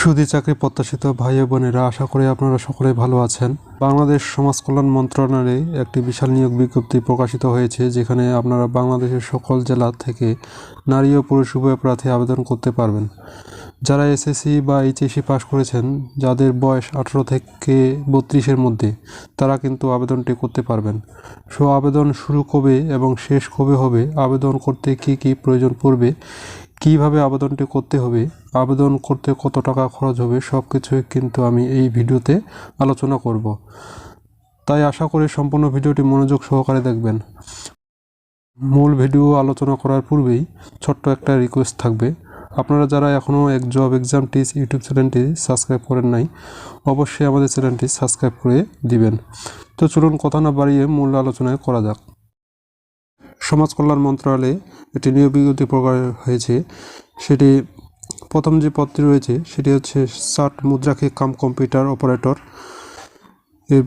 সুদী চাকরি প্রত্যাশিত ভাই বোনেরা, আশা করি আপনারা সকলে ভালো আছেন। বাংলাদেশ সমাজ কল্যাণ মন্ত্রণালয়ে একটি বিশাল নিয়োগ বিজ্ঞপ্তি প্রকাশিত হয়েছে, যেখানে আপনারা বাংলাদেশের সকল জেলা থেকে নারী ও পুরুষ উভয় প্রার্থী আবেদন করতে পারবেন। যারা এসএসসি বা এইচএসসি পাশ করেছেন, যাদের বয়স আঠেরো থেকে বত্রিশের মধ্যে, তারা কিন্তু আবেদনটি করতে পারবেন। সো, আবেদন শুরু কবে এবং শেষ কবে হবে, আবেদন করতে কি কি প্রয়োজন পড়বে, কীভাবে আবেদনটি করতে হবে, আবেদন করতে কত টাকা খরচ হবে সব কিছুই কিন্তু আমি এই ভিডিওতে আলোচনা করব। তাই আশা করি সম্পূর্ণ ভিডিওটি মনোযোগ সহকারে দেখবেন। মূল ভিডিও আলোচনা করার পূর্বেই ছোট্ট একটা রিকোয়েস্ট থাকবে। আপনারা যারা এখনও এক জব এক্সাম টিস ইউটিউব চ্যানেলটি সাবস্ক্রাইব করেন নাই, অবশ্যই আমাদের চ্যানেলটি সাবস্ক্রাইব করে দিবেন। তো চলুন কথা না বাড়িয়ে মূল আলোচনায় করা যাক। সমাজ কল্যাণ মন্ত্রণালয়ে একটি নিয়োগ বিজ্ঞপ্তি প্রকাশ হয়েছে। সেটি প্রথম যে পদটি রয়েছে, সেটি হচ্ছে ষাট মুদ্রাকে কাম কম্পিউটার অপারেটর। এর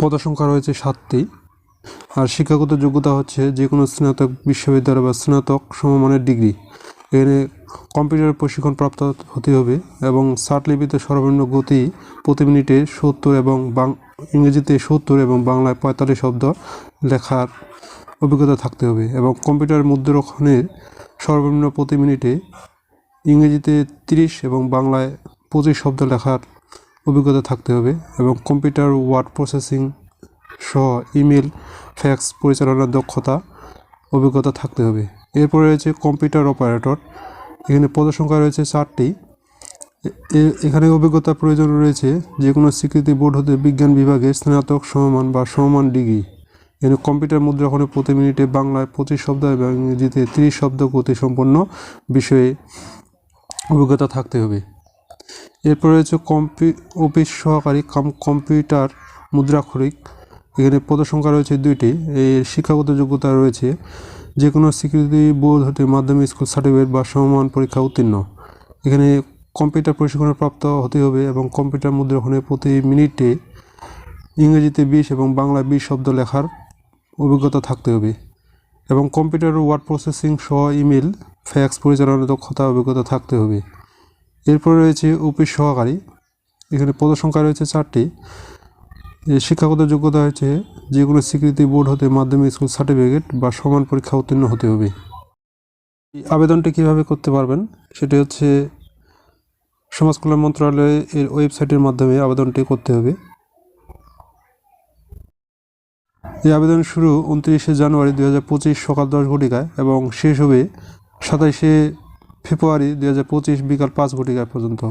পদসংখ্যা রয়েছে সাতটি। আর শিক্ষাগত যোগ্যতা হচ্ছে যে কোনো স্নাতক বিশ্ববিদ্যালয় বা স্নাতক সমমানের ডিগ্রি। এখানে কম্পিউটার প্রশিক্ষণ প্রাপ্ত হতে হবে এবং লিপিতে সর্বনিম্ন গতি প্রতি মিনিটে সত্তর এবং ইংরেজিতে সত্তর এবং বাংলায় পঁয়তাল্লিশ শব্দ লেখার অভিজ্ঞতা থাকতে হবে এবং কম্পিউটার মুদ্রক্ষণের সর্বনিম্ন প্রতি মিনিটে ইংরেজিতে তিরিশ এবং বাংলায় পঁচিশ শব্দ লেখার অভিজ্ঞতা থাকতে হবে এবং কম্পিউটার ওয়ার্ড প্রসেসিং সহ ইমেল, ফ্যাক্স পরিচালনার দক্ষতা অভিজ্ঞতা থাকতে হবে। এরপরে রয়েছে কম্পিউটার অপারেটর এখানে পদসংখ্যা রয়েছে চারটি। এখানে অভিজ্ঞতা প্রয়োজন রয়েছে যে কোনো স্বীকৃতি বোর্ড হতে বিজ্ঞান বিভাগে স্নাতক, সমমান বা সমমান ডিগ্রি। এখানে কম্পিউটার মুদ্রা মুদ্রাক্ষণে প্রতি মিনিটে বাংলায় পঁচিশ শব্দ এবং ইংরেজিতে তিরিশ শব্দ গতি সম্পন্ন বিষয়ে অভিজ্ঞতা থাকতে হবে। এরপর রয়েছে কম্পি অফিস সহকারী কাম কম্পিউটার মুদ্রাক্ষরিক। এখানে পদসংখ্যা রয়েছে দুইটি। এর শিক্ষাগত যোগ্যতা রয়েছে যে কোনো স্বীকৃতি বোর্ড হতে মাধ্যমিক স্কুল সার্টিফিকেট বা সমমান পরীক্ষা উত্তীর্ণ। এখানে কম্পিউটার প্রশিক্ষণে প্রাপ্ত হতে হবে এবং কম্পিউটার মুদ্রাক্ষণে প্রতি মিনিটে ইংরেজিতে বিশ এবং বাংলা বিশ শব্দ লেখার অভিজ্ঞতা থাকতে হবে এবং কম্পিউটার ওয়ার্ড প্রসেসিং সহ ইমেল, ফ্যাক্স পরিচালনার দক্ষতা অভিজ্ঞতা থাকতে হবে। এরপরে রয়েছে অফিস সহকারী। এখানে পদসংখ্যা রয়েছে চারটি। শিক্ষাগত যোগ্যতা হয়েছে যে কোনো স্বীকৃতি বোর্ড হতে মাধ্যমিক স্কুল সার্টিফিকেট বা সমান পরীক্ষা উত্তীর্ণ হতে হবে। এই আবেদনটি কীভাবে করতে পারবেন? সেটি হচ্ছে সমাজ কল্যাণ মন্ত্রণালয় এর ওয়েবসাইটের মাধ্যমে আবেদনটি করতে হবে। এই আবেদন শুরু উনত্রিশে জানুয়ারি দু হাজার পঁচিশ সকাল দশ ঘটিকায় এবং শেষ হবে সাতাইশে ফেব্রুয়ারি দু হাজার পঁচিশ বিকাল পাঁচ ঘটিকা পর্যন্ত।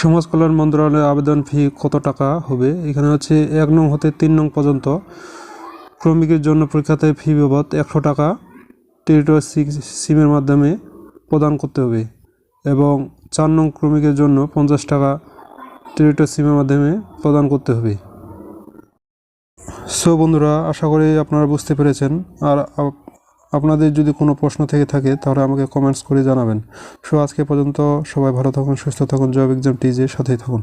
সমাজ কল্যাণ মন্ত্রণালয়ের আবেদন ফি কত টাকা হবে? এখানে হচ্ছে এক নং হতে তিন নং পর্যন্ত ক্রমিকের জন্য পরীক্ষাতে ফি বাবদ একশো টাকা টেরিটরি সিমের মাধ্যমে প্রদান করতে হবে এবং চার নং ক্রমিকের জন্য পঞ্চাশ টাকা টেরিটরি সিমের মাধ্যমে প্রদান করতে হবে। সো বন্ধুরা, আশা করি আপনারা বুঝতে পেরেছেন। আর আপনাদের যদি কোনো প্রশ্ন থেকে থাকে, তাহলে আমাকে কমেন্টস করে জানাবেন। সো আজকে পর্যন্ত সবাই ভালো থাকুন, সুস্থ থাকুন জব এক্সাম টিজের সাথেই থাকুন।